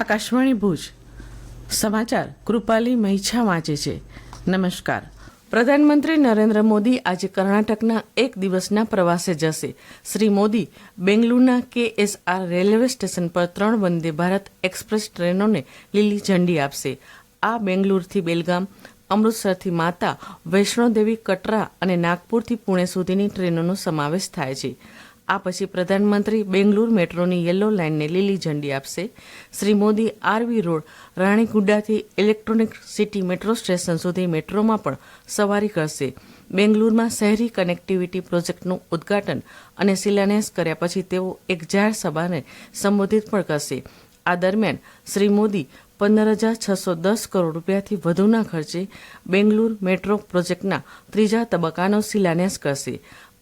આકાશવાણી ભુજ. સમાચાર કૃપાલી મૈછા વાંચે છે. નમસ્કાર. પ્રધાનમંત્રી નરેન્દ્ર મોદી આજે કર્ણાટકના એક દિવસના પ્રવાસે જશે. શ્રી મોદી બેંગલુરુના કેએસઆર રેલવે સ્ટેશન પર ત્રણ વંદે ભારત એક્સપ્રેસ ટ્રેનોને લીલી ઝંડી આપશે. આ બેંગલુરુથી બેલગામ, અમૃતસરથી માતા, વૈષ્ણોદેવી, કટરા અને નાગપુરથી પુણે સુધીની ટ્રેનોનો સમાવેશ થાય છે. આ પછી પ્રધાનમંત્રી બેંગલુરુ મેટ્રોની યલો લાઇનને લીલી ઝંડી આપશે. શ્રી મોદી આરવી રોડ રાણીગુડાથી ઇલેક્ટ્રોનિક સિટી મેટ્રો સ્ટેશન સુધી મેટ્રોમાં પણ સવારી કરશે. બેંગલુરુમાં શહેરી કનેક્ટિવિટી પ્રોજેક્ટનું ઉદ્ઘાટન અને શિલાન્યાસ કર્યા પછી તેઓ એક જાહેર સભાને સંબોધિત પણ કરશે. આ દરમિયાન શ્રી મોદી પંદર હજાર છસો દસ કરોડ રૂપિયાથી વધુના ખર્ચે બેંગલુરુ મેટ્રો પ્રોજેક્ટના ત્રીજા તબક્કાનો શિલાન્યાસ કરશે.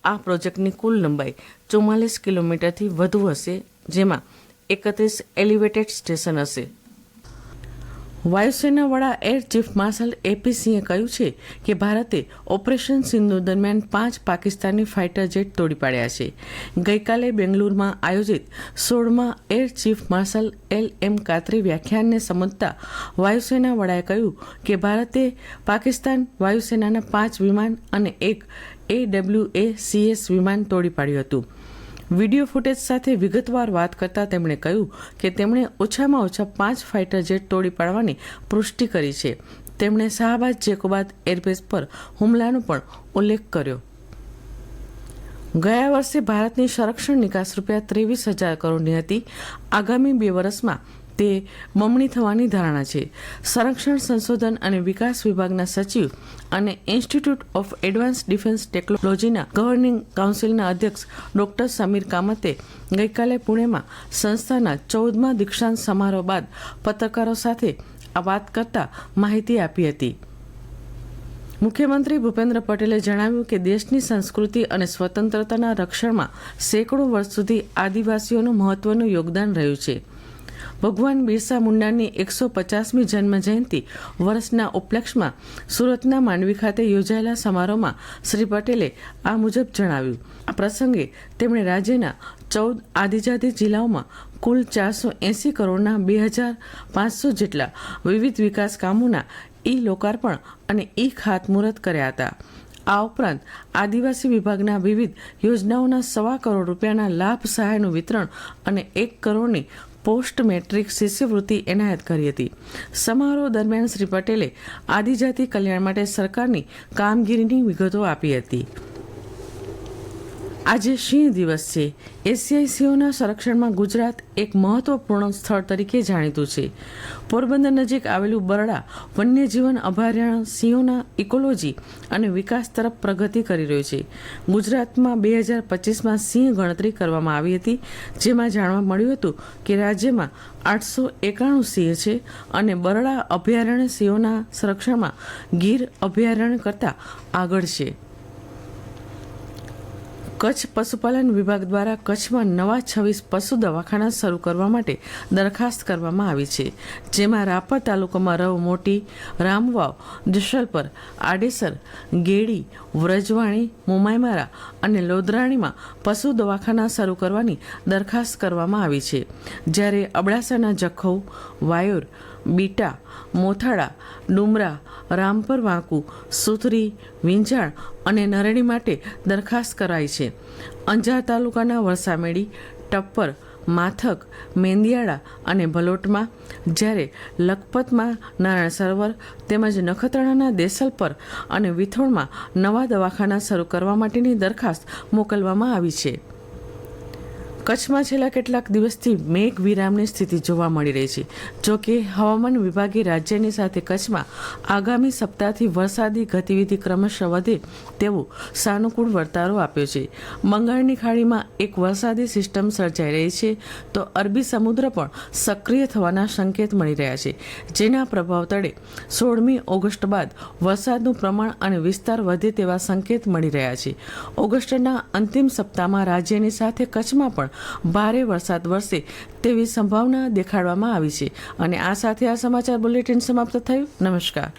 આ પ્રોજેક્ટની કુલ લંબાઈ ચુમ્માલીસ કિલોમીટરથી વધુ હશે જેમાં એકત્રીસ એલિવેટેડ સ્ટેશન હશે. વાયુસેના વડા એર ચીફ માર્શલ એપી સિંહે કહ્યું છે કે ભારતે ઓપરેશન સિંધુ દરમિયાન પાંચ પાકિસ્તાની ફાઇટર જેટ તોડી પાડ્યા છે. ગઈકાલે બેંગલુરુમાં આયોજિત સોળમાં air chief marshal L M Katre વ્યાખ્યાનને સમજતા વાયુસેના વડાએ કહ્યું કે ભારતે પાકિસ્તાન વાયુસેનાના પાંચ વિમાન અને એક એડબ્લ્યુ એ સીએસ વિમાન તોડી પાડ્યું હતું. વીડિયો ફૂટેજ સાથે વિગતવાર વાત કરતા તેમણે કહ્યું કે તેમણે ઓછામાં ઓછા પાંચ ફાઇટર જેટ તોડી પાડવાની પુષ્ટિ કરી છે. તેમણે શાહબાદ જેકોબાદ એરબેઝ પર હુમલાનો પણ ઉલ્લેખ કર્યો. ગયા વર્ષે ભારતની સંરક્ષણ નિકાસ રૂપિયા ત્રેવીસ હજાર કરોડની હતી. આગામી બે વર્ષમાં તે બમણી થવાની ધારણા છે. સંરક્ષણ, સંશોધન અને વિકાસ વિભાગના સચિવ અને ઇન્સ્ટિટ્યૂટ ઓફ એડવાન્સ ડિફેન્સ ટેકનોલોજીના ગવર્નિંગ કાઉન્સિલના અધ્યક્ષ ડોક્ટર સમીર કામતે ગઈકાલે પુણેમાં સંસ્થાના ચૌદમા દીક્ષાંત સમારોહ બાદ પત્રકારો સાથે આ વાત કરતા માહિતી આપી હતી. મુખ્યમંત્રી ભૂપેન્દ્ર પટેલે જણાવ્યું કે દેશની સંસ્કૃતિ અને સ્વતંત્રતાના રક્ષણમાં સેંકડો વર્ષ સુધી આદિવાસીઓનું મહત્વનું યોગદાન રહ્યું છે. ભગવાન બિરસા મુંડાની એકસો પચાસમી જન્મ જયંતિ વર્ષના ઉપલક્ષમાં સુરતના માંડવી ખાતે યોજાયેલા સમારોહમાં શ્રી પટેલે આ મુજબ જણાવ્યું. આ પ્રસંગે તેમણે રાજ્યના ચૌદ આદિજાતિ જિલ્લાઓમાં કુલ ચારસો એંસી કરોડના બે હજાર પાંચસો જેટલા વિવિધ વિકાસ કામોના ઈ લોકાર્પણ અને ઈ ખાતમુહૂર્ત કર્યા હતા. આ ઉપરાંત આદિવાસી વિભાગના વિવિધ યોજનાઓના સવા કરોડ રૂપિયાના લાભ સહાયનું વિતરણ અને એક કરોડની પોસ્ટ મેટ્રિક શિષ્યવૃત્તિ એનાયત કરી હતી. સમારોહ દરમિયાન શ્રી પટેલે આદિજાતિ કલ્યાણ માટે સરકારની કામગીરીની વિગતો આપી હતી. આજે સિંહ દિવસ છે? એશિયાઈ સિંહોના સંરક્ષણમાં ગુજરાત એક મહત્વપૂર્ણ સ્થળ તરીકે જાણીતું છે. પોરબંદર નજીક આવેલું બરડા વન્યજીવન અભયારણ્ય સિંહોના ઇકોલોજી અને વિકાસ તરફ પ્રગતિ કરી રહ્યું છે. ગુજરાતમાં બે હજાર પચીસમાં સિંહ ગણતરી કરવામાં આવી હતી, જેમાં જાણવા મળ્યું હતું કે રાજ્યમાં આઠસો એકાણું સિંહ છે અને બરડા અભયારણ્ય સિંહોના સંરક્ષણમાં ગીર અભયારણ્ય કરતાં આગળ છે. કચ્છ પશુપાલન વિભાગ દ્વારા કચ્છમાં નવા છવ્વીસ પશુ દવાખાના શરૂ કરવા માટે દરખાસ્ત કરવામાં આવી છે, જેમાં રાપર તાલુકામાં રવ મોટી, રામવાવ જશલપર આડેસર, ગેડી, વ્રજવાણી, મુમાઈમારા અને લોદરાણીમાં પશુ દવાખાના શરૂ કરવાની દરખાસ્ત કરવામાં આવી છે. જ્યારે અબડાસાના જખૌ, વાયોર બીટા, મોથાળા, ડુમરા, રામપર વાંકુ, સુથરી, વિંજાણ અને નરણી માટે દરખાસ્ત કરાઈ છે. અંજાર તાલુકાના વરસામેડી, ટપ્પર, માથક, મેંદિયાળા અને ભલોટમાં જ્યારે લખપતમાં નારાયણ સરોવર તેમજ નખત્રાણાના દેસલપર અને વિથોણમાં નવા દવાખાના શરૂ કરવા માટેની દરખાસ્ત મોકલવામાં આવી છે. કચ્છમાં છેલ્લા કેટલાક દિવસથી મેઘ વિરામની સ્થિતિ જોવા મળી રહી છે. જો કે, હવામાન વિભાગે રાજ્યની સાથે કચ્છમાં આગામી સપ્તાહથી વરસાદી ગતિવિધિ ક્રમશઃ વધે તેવો સાનુકૂળ વર્તારો આપ્યો છે. બંગાળની ખાડીમાં એક વરસાદી સિસ્ટમ સર્જાઈ રહી છે, તો અરબી સમુદ્ર પણ સક્રિય થવાના સંકેત મળી રહ્યા છે, જેના પ્રભાવ તળે સોળમી ઓગસ્ટ બાદ વરસાદનું પ્રમાણ અને વિસ્તાર વધે તેવા સંકેત મળી રહ્યા છે. ઓગસ્ટના અંતિમ સપ્તાહમાં રાજ્યની સાથે કચ્છમાં પણ ભારે વરસાદ વરસે તેવી સંભાવના દેખાડવામાં આવી છે. અને આ સાથે આ સમાચાર બુલેટિન સમાપ્ત થયું. નમસ્કાર.